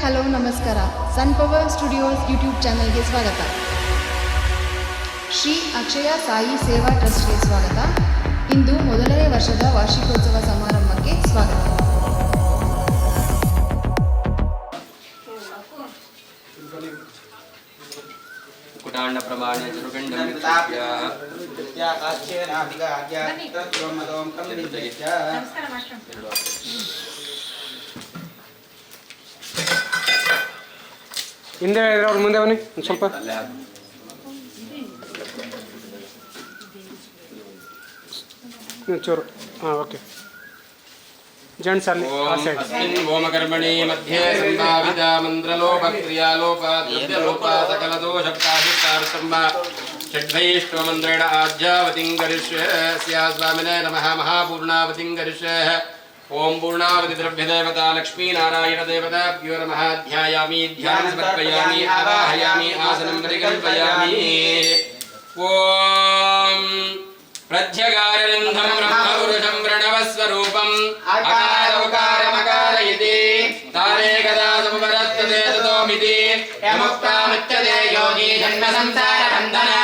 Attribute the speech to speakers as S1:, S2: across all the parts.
S1: Hello ನಮಸ್ಕಾರ ಸನ್ power studios YouTube ಚಾನಲ್ಗೆ ಸ್ವಾಗತ ಶ್ರೀ ಅಕ್ಷಯ ಸಾಯಿ ಸೇವಾ ಟ್ರಸ್ಟ್ಗೆ ಸ್ವಾಗತ ಇಂದು ಮೊದಲನೇ ವರ್ಷದ ವಾರ್ಷಿಕೋತ್ಸವ ಸಮಾರಂಭಕ್ಕೆ ಸ್ವಾಗತ
S2: ಪ್ರಮಾಣ ನಮಸ್ಕಾರ
S3: ಹಿಂದೆ ಅವ್ರ ಮುಂದೆ ಬನ್ನಿ ಒಂದು ಸ್ವಲ್ಪ. ಚೂರು ಹಾಂ ಓಕೆ. ಜೆಂಟ್ಸ್ ಅಲ್ಲಿ ಆ ಸೈಡ್
S2: ಓಮಕರ್ಮಣಿ ಮಧ್ಯೆ ಸಂಭಾವಿತ ಮಂತ್ರಲೋಪ ಕ್ರಿಯಾಲೋಪ ದ್ರವ್ಯಲೋಪ ಸಕಲ ದೋಷ ಕರಿಷ್ಯೆ ಸ್ಯಾ ಸ್ವಾಮಿನೇ ನಮಃ ಮಹಾಪೂರ್ಣಾವತಿಂ ಕರಿಷ್ಯೆ ओम पूर्णावति नारायण देवता प्योर महाध्यायामी ध्यान समर्पयामी आवाहयामी आसनम परिकल्पयामी। ओम प्रत्यगारन्धं ब्रह्मपुरुषं प्रणवस्वरूपम्। अकारमकारमकारयति तारे कदा समुपवर्तते ततोमिति। यमुक्तामुच्यते योगी जन्मसंसारबन्धना।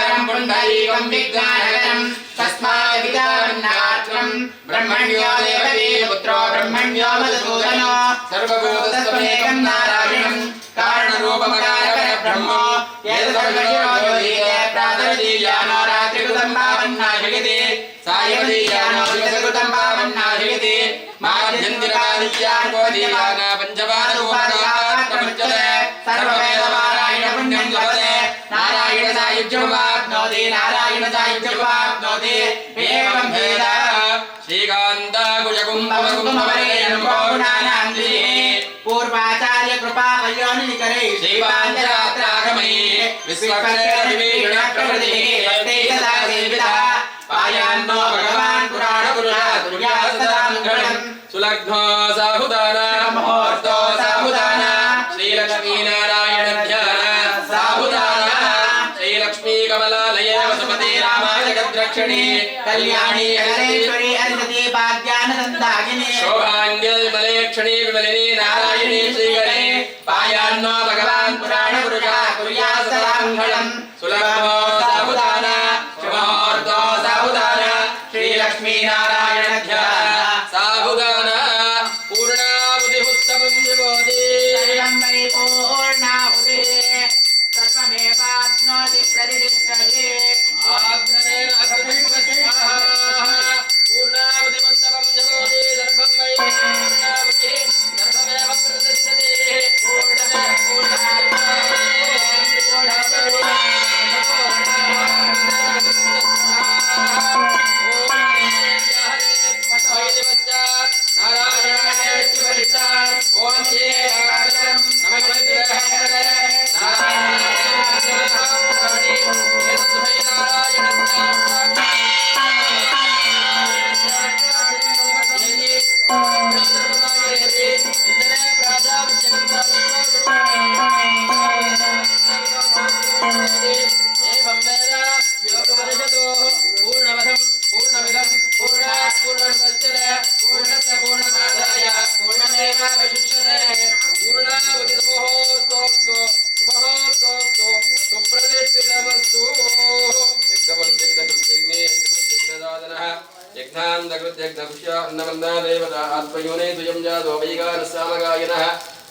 S2: तदिदं परं पुण्डरीकं विज्ञानकरं तस्मादिदावन्नात्रम् ब्रह्मण्यो देवती पुत्रो ब्रह्मण्यो मधुसूदनो सर्वभूतस्त्वमेकं नारायणं कारणरूपमकारकर ब्रह्मो एतदर्वशिरोधीये प्रातर्दीयानो रात्रिकृतं पावन्नाशयति सायवदीयानो दिवसकृतं पावन्नाशयति माध्यन्दिरादित्यान् दीयाना पञ्चवादरूपात्ममुच्यते नारायण सायुज्यमुपाप्नोति नारायण सायुज्यमुपाप्नोति एवं वेद श्रीकान्ताकुजकुम्भकुम्भवरेणुनानान्दी पूर्वाचार्य कृपा वयोनिकरे श्रीवाञ्चरात्रागमये विश्वकर्मविवीणप्रकृतिः तेजसा देविता पायान्नो भगवान् पुराणपुरुषा तुर्या सदा मङ्गलम् सुलग्नो साहुदाना रामाय जगद्रक्षिणी कल्याणी
S4: कलेश्वरी अरिषति पाद्यानदन्तागिनी
S2: शोभाङ्गल्मलेक्षणी विमलिनी नारायणी श्रीगणे पायान्नो भगवान् पुराणपुरुषा कुर्या सदा मङ्गलम् सुलभो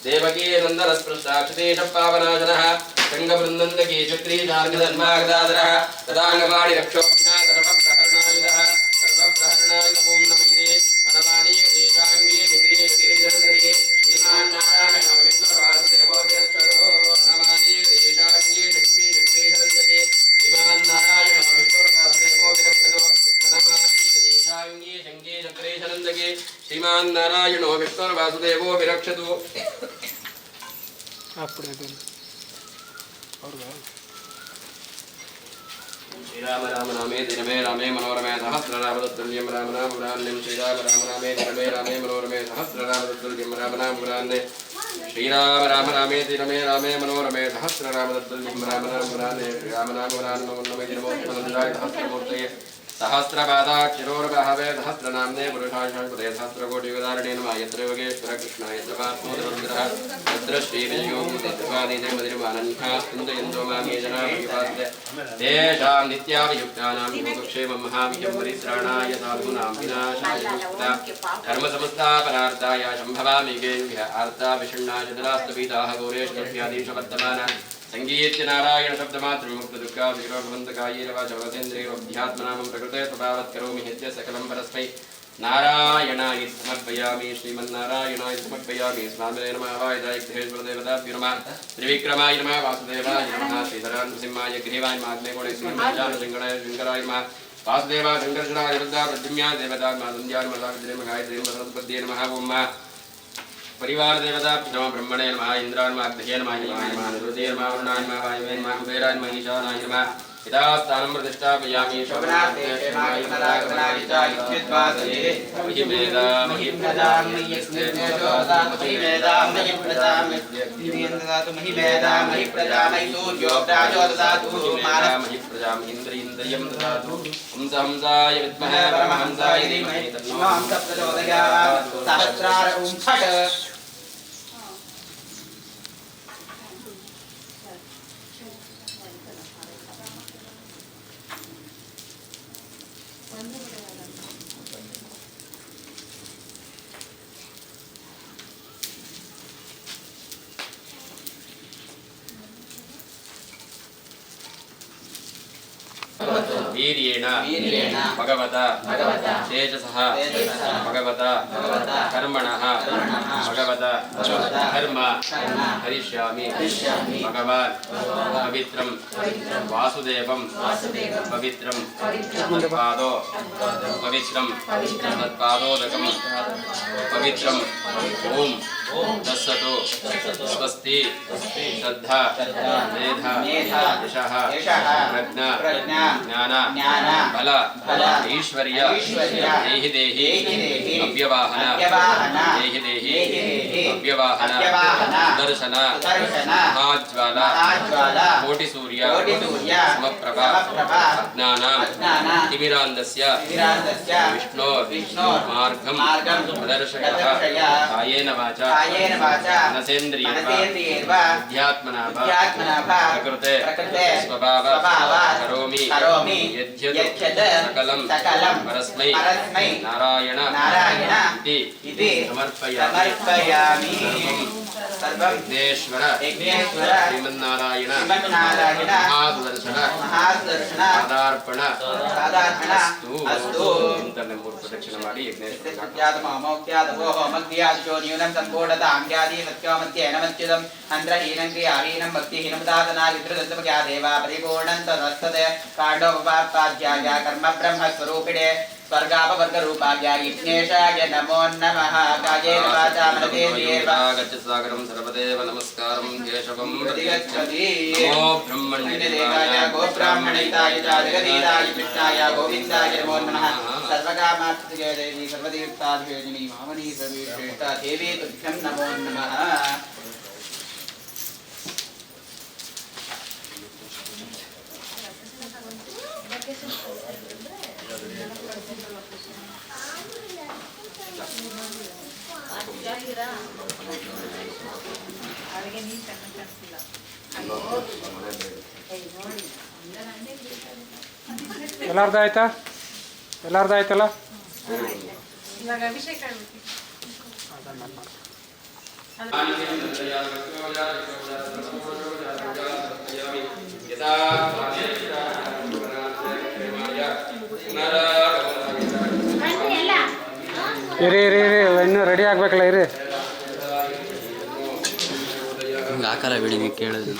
S2: वैगानस्सामगायनः देवकी नन्दनस्पृष्टाक्षतेश पावनाशनः शृङ्गवृन्दन्दकी चक्रीचार्गधर्मागदादरः तदाङ्गपाणि रक्षोभ्या सर्वप्रहरणायुधः सर्वप्रहरणायुधमो नमयिरे वनमानी देशाङ्गे लिङ्गे गिरिजनदरे श्रीमान्नारायण विष्णुर्वासुदेवो विरक्षतो वनमानी देशाङ्गे शङ्खे चक्रेशनन्दके श्रीमान्नारायण विष्णुर्वासुदेवो विरक्षतो वनमानी देशाङ्गे शङ्खे चक्रेशनन्दके श्रीमान्नारायणो विष्णुर्वासुदेवो विरक्षतु அப்படியே அவர்கள் श्रीराम राम रामे दिनमे रामे मनोरमे सहस्ररामदत्तुल्यं राम राम गुणान्यं श्रीराम राम रामे दिनमे रामे मनोरमे सहस्ररामदत्तुल्यं राम राम गुणान्ये श्रीराम राम रामे दिनमे रामे मनोरमे सहस्ररामदत्तुल्यं राम राम गुणान्ये श्रीराम राम राम नमो नमे दिनमोत्तमन्दाय सहस्रमूर्तये सहस्रपादाक्षिरोर्वहवे सहस्रनाम्ने पुरुषाशकृते सहस्रकोटियुगदारणे नमः यत्र योगेश्वरः कृष्णाय त्रिपात्मोदवन्दिरः यत्र श्रीविजयोमुदित्वादिदेमदिर्मानन्यास्तुन्दयन्तो मामे जनाभिपाद्य तेषां नित्याभियुक्तानां योगक्षेमं महामियं परित्राणाय साधूनां विनाशाय युक्ता धर्मसंस्थापनार्थाय शम्भवामि गेभ्यः आर्ता विषण्णा चतुरास्तपीताः गौरेश्वर्यादीशवर्तमाना సంగీత్య నారాయణ శబ్ద మాతృముక్త దుఃఖా శ్రీరోగవంత కాయేరవ జగదేంద్రేవ్యాత్మనామం ప్రకృతే తదావత్ కరోమి నిత్య సకలం పరస్మై నారాయణాయ సమర్పయామి శ్రీమన్నారాయణాయ సమర్పయామి స్వామినే నమఃేశ్వరదేవతాభ్యు నమ. త్రివిక్రమాయ నమ వాసుదేవాయ నమ శ్రీధరాంసింహాయ గ్రీవాయ మాగ్నేగోడే శ్రీమన్నారాయణ శంకరాయ నమ వాసుదేవ శంకర్షణాయ వృద్ధా ప్రద్యుమ్యా దేవతా మాధుంద్యాయ మలావిద్రేమ గాయత్రీ నమ ఓం परिवार देवता नमः ब्रह्मणे नमः इंद्राय नमः अग्नये नमः यमाय नमः निरुते नमः वरुणाय नमः वायुवे नमः कुबेराय नमः ईशानाय नमः हितास्थानं प्रतिष्ठापयामि इन्द्रियं ददातु हंस हंसाय विद्महे परमहंसाय धीमहि तन्नो
S4: हंसः प्रचोदयात् सहस्रार ओं फट् వీర్యేణ.
S2: భగవత.
S4: తేజస.
S2: భగవత.
S4: కర్మణ.
S2: భగవత.
S4: కర్మ.
S2: హరిష్యామి. భగవాన్.
S4: పవిత్రం.
S2: వాసుదేవం.
S4: పవిత్రం.
S2: పాదో పవిత్రం. తత్పాదోదకం. పవిత్రం. ఓం. दसतो स्वस्ति श्रद्धा मेधा यशः प्रज्ञा ज्ञान बल ऐश्वर्य देहि देहि अव्यवाहन देहि देहि अव्यवाहन दर्शन महाज्वाला कोटिसूर्य समप्रभा ज्ञानां
S4: तिमिरान्दस्य
S2: विष्णो मार्गं प्रदर्शयः कायेन वाचा కాయేన
S4: వాచ
S2: మనసేంద్రియేణ
S4: మనసేంద్రియేణ
S2: వా
S4: అధ్యాత్మనా
S2: వా
S4: అధ్యాత్మనా
S2: వా
S4: ప్రకృతే
S2: ప్రకృతే
S4: స్వభావ
S2: స్వభావ
S4: కరోమి
S2: కరోమి
S4: యద్యత్
S2: விக்னேஸ்வர
S4: ஸ்ரீமன்னாராயண
S2: மகாதர்ஷன சாதார்ப்பண ಪ್ರದಕ್ಷಿಣ ಮಾಡಿ
S4: ದೇವಾ ಪರಿಪೂರ್ಣಂತದಸ್ತದೆ ಕಾಂಡೋಪಪಾರ್ತಾಜ್ಯಾಯ ಕರ್ಮ ಬ್ರಹ್ಮ ಸ್ವರೂಪಿಣೆ స్వర్గాపవర్గ రూపావ్యాఘ్నేశాయ నమో నమ కాయేన వాచా మనసేంద్రియేవ
S2: ఆగచ్చ సాగరం సర్వదేవ నమస్కారం కేశవం
S4: ప్రతిగచ్చతి
S2: నమో బ్రహ్మణ్య
S4: దేవాయ గో బ్రాహ్మణితాయ చాదగదీరాయ కృష్ణాయ గోవిందాయ నమో నమ సర్వకామాత్మకే దేవి సర్వదేవతాధివేదిని మామనీ తుభ్యం నమో నమ ಕರೆದಿದ್ದೀರಾ ಅವಳಿಗೆ ನೀನು
S3: ಎಲ್ಲಾರ್ದು ಆಯ್ತಾ? ಎಲ್ಲಾರ್ದು ಆಯ್ತಲ್ಲ? ಇರಿ ಇರಿ ಇರಿ ಇನ್ನೂ ರೆಡಿ ಆಗ್ಬೇಕಲ್ಲ ಇರಿ.
S5: ಕಾಲ ಬೆಳಿಗ್ಗೆ ಕೇಳೋದು